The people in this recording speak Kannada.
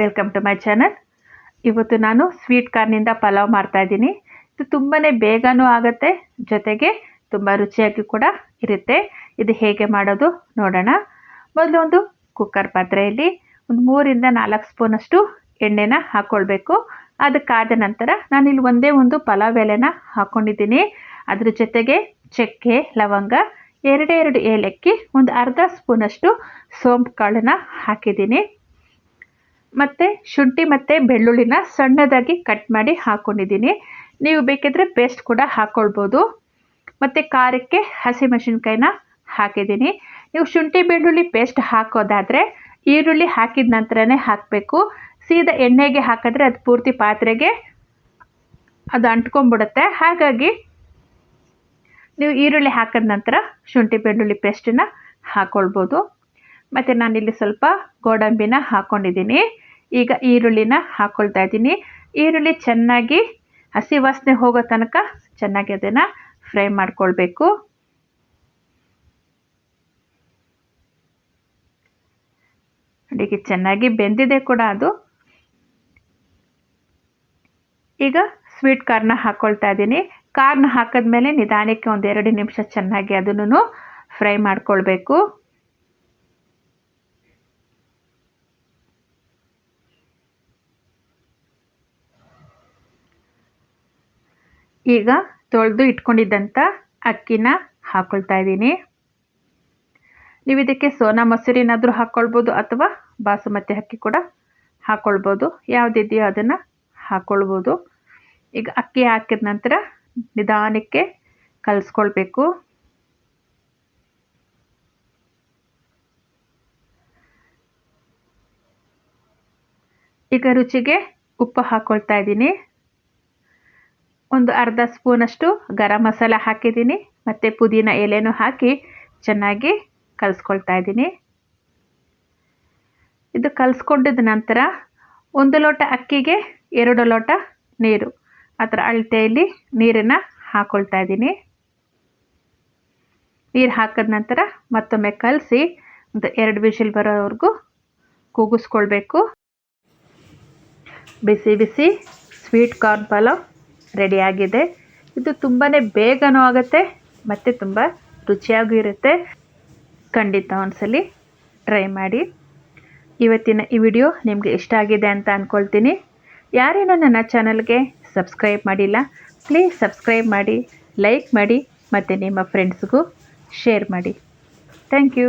ವೆಲ್ಕಮ್ ಟು ಮೈ ಚಾನಲ್ ಇವತ್ತು ನಾನು ಸ್ವೀಟ್ ಕಾರ್ನಿಂದ ಪಲಾವ್ ಮಾಡ್ತಾಯಿದ್ದೀನಿ ಇದು ತುಂಬಾ ಬೇಗನೂ ಆಗುತ್ತೆ, ಜೊತೆಗೆ ತುಂಬ ರುಚಿಯಾಗಿ ಕೂಡ ಇರುತ್ತೆ. ಇದು ಹೇಗೆ ಮಾಡೋದು ನೋಡೋಣ. ಮೊದಲು ಒಂದು ಕುಕ್ಕರ್ ಪಾತ್ರೆಯಲ್ಲಿ ಒಂದು ಮೂರಿಂದ ನಾಲ್ಕು ಸ್ಪೂನಷ್ಟು ಎಣ್ಣೆನ ಹಾಕ್ಕೊಳ್ಬೇಕು ಅದಕ್ಕಾದ ನಂತರ ನಾನಿಲ್ಲಿ ಒಂದೇ ಒಂದು ಪಲಾವ್ ಎಲೆನ ಹಾಕ್ಕೊಂಡಿದ್ದೀನಿ ಅದ್ರ ಜೊತೆಗೆ ಚಕ್ಕೆ, ಲವಂಗ, ಎರಡೆರಡು ಏಲಕ್ಕಿ, ಒಂದು ಅರ್ಧ ಸ್ಪೂನಷ್ಟು ಸೋಂಪು ಕಾಳನ್ನ ಹಾಕಿದ್ದೀನಿ. ಮತ್ತು ಶುಂಠಿ ಮತ್ತು ಬೆಳ್ಳುಳ್ಳಿನ ಸಣ್ಣದಾಗಿ ಕಟ್ ಮಾಡಿ ಹಾಕ್ಕೊಂಡಿದ್ದೀನಿ ನೀವು ಬೇಕಿದ್ರೆ ಪೇಸ್ಟ್ ಕೂಡ ಹಾಕ್ಕೊಳ್ಬೋದು ಮತ್ತು ಖಾರಕ್ಕೆ ಹಸಿಮೆಣಸಿನ್ಕಾಯಿನ ಹಾಕಿದ್ದೀನಿ. ನೀವು ಶುಂಠಿ ಬೆಳ್ಳುಳ್ಳಿ ಪೇಸ್ಟ್ ಹಾಕೋದಾದರೆ ಈರುಳ್ಳಿ ಹಾಕಿದ ನಂತರನೇ ಹಾಕಬೇಕು. ಸೀದಾ ಎಣ್ಣೆಗೆ ಹಾಕಿದ್ರೆ ಅದು ಪೂರ್ತಿ ಪಾತ್ರೆಗೆ ಅದು ಅಂಟ್ಕೊಂಡ್ಬಿಡುತ್ತೆ. ಹಾಗಾಗಿ ನೀವು ಈರುಳ್ಳಿ ಹಾಕಿದ ನಂತರ ಶುಂಠಿ ಬೆಳ್ಳುಳ್ಳಿ ಪೇಸ್ಟನ್ನ ಹಾಕ್ಕೊಳ್ಬೋದು ಮತ್ತು ನಾನಿಲ್ಲಿ ಸ್ವಲ್ಪ ಗೋಡಂಬಿನ ಹಾಕ್ಕೊಂಡಿದ್ದೀನಿ ಈಗ ಈರುಳ್ಳಿನ ಹಾಕೊಳ್ತಾ ಇದ್ದೀನಿ. ಈರುಳ್ಳಿ ಚೆನ್ನಾಗಿ ಹಸಿ ವಾಸನೆ ಹೋಗೋ ತನಕ ಚೆನ್ನಾಗಿ ಅದನ್ನು ಫ್ರೈ ಮಾಡ್ಕೊಳ್ಬೇಕು. ಅಡಿಗೆ ಚೆನ್ನಾಗಿ ಬೆಂದಿದೆ ಕೂಡ ಅದು. ಈಗ ಸ್ವೀಟ್ ಕಾರ್ನ ಹಾಕ್ಕೊಳ್ತಾ ಇದ್ದೀನಿ. ಕಾರ್ನ ಹಾಕಿದ್ಮೇಲೆ ನಿಧಾನಕ್ಕೆ ಒಂದು ಎರಡು ನಿಮಿಷ ಚೆನ್ನಾಗಿ ಅದನ್ನು ಫ್ರೈ ಮಾಡ್ಕೊಳ್ಬೇಕು. ಈಗ ತೊಳೆದು ಇಟ್ಕೊಂಡಿದ್ದಂಥ ಅಕ್ಕಿನ ಹಾಕ್ಕೊಳ್ತಾ ಇದ್ದೀನಿ. ನೀವು ಇದಕ್ಕೆ ಸೋನಾ ಮೊಸರಿನಾದರೂ ಹಾಕ್ಕೊಳ್ಬೋದು ಅಥವಾ ಬಾಸುಮತಿ ಅಕ್ಕಿ ಕೂಡ ಹಾಕ್ಕೊಳ್ಬೋದು ಯಾವುದಿದೆಯೋ ಅದನ್ನು ಹಾಕ್ಕೊಳ್ಬೋದು ಈಗ ಅಕ್ಕಿ ಹಾಕಿದ ನಂತರ ನಿಧಾನಕ್ಕೆ ಕಲಿಸ್ಕೊಳ್ಬೇಕು. ಈಗ ರುಚಿಗೆ ಉಪ್ಪು ಹಾಕ್ಕೊಳ್ತಾ ಇದ್ದೀನಿ. ಒಂದು ಅರ್ಧ ಸ್ಪೂನಷ್ಟು ಗರಂ ಮಸಾಲ ಹಾಕಿದ್ದೀನಿ. ಮತ್ತು ಪುದೀನ ಎಲೆನೂ ಹಾಕಿ ಚೆನ್ನಾಗಿ ಕಲಿಸ್ಕೊಳ್ತಾ ಇದ್ದೀನಿ. ಇದು ಕಲಿಸ್ಕೊಂಡಿದ್ದ ನಂತರ ಒಂದು ಲೋಟ ಅಕ್ಕಿಗೆ ಎರಡು ಲೋಟ ನೀರು. ಆ ಥರ ಅಳತೆಯಲ್ಲಿ ನೀರನ್ನು ಹಾಕ್ಕೊಳ್ತಾ ಇದ್ದೀನಿ. ನೀರು ಹಾಕಿದ ನಂತರ ಮತ್ತೊಮ್ಮೆ ಕಲಸಿ ಒಂದು ಎರಡು ವಿಷಲ್ ಬರೋವರೆಗೂ ಕೂಗಿಸ್ಕೊಳ್ಬೇಕು. ಬಿಸಿ ಬಿಸಿ ಸ್ವೀಟ್ ಕಾರ್ನ್ ಪಲಾವ್. ರೆಡಿಯಾಗಿದೆ ಇದು ತುಂಬಾ ಬೇಗನೂ ಆಗುತ್ತೆ, ಮತ್ತು ತುಂಬ ರುಚಿಯಾಗೂ ಇರುತ್ತೆ. ಖಂಡಿತ ಒಂದ್ಸಲಿ ಟ್ರೈ ಮಾಡಿ. ಇವತ್ತಿನ ಈ ವಿಡಿಯೋ ನಿಮಗೆ ಇಷ್ಟ ಆಗಿದೆ ಅಂತ ಅಂದ್ಕೊಳ್ತೀನಿ ಯಾರೇನೋ ನನ್ನ ಚಾನಲ್ಗೆ ಸಬ್ಸ್ಕ್ರೈಬ್ ಮಾಡಿಲ್ಲ ಪ್ಲೀಸ್ ಸಬ್ಸ್ಕ್ರೈಬ್ ಮಾಡಿ ಲೈಕ್ ಮಾಡಿ, ಮತ್ತು ನಿಮ್ಮ ಫ್ರೆಂಡ್ಸ್ಗೂ ಶೇರ್ ಮಾಡಿ. Thank you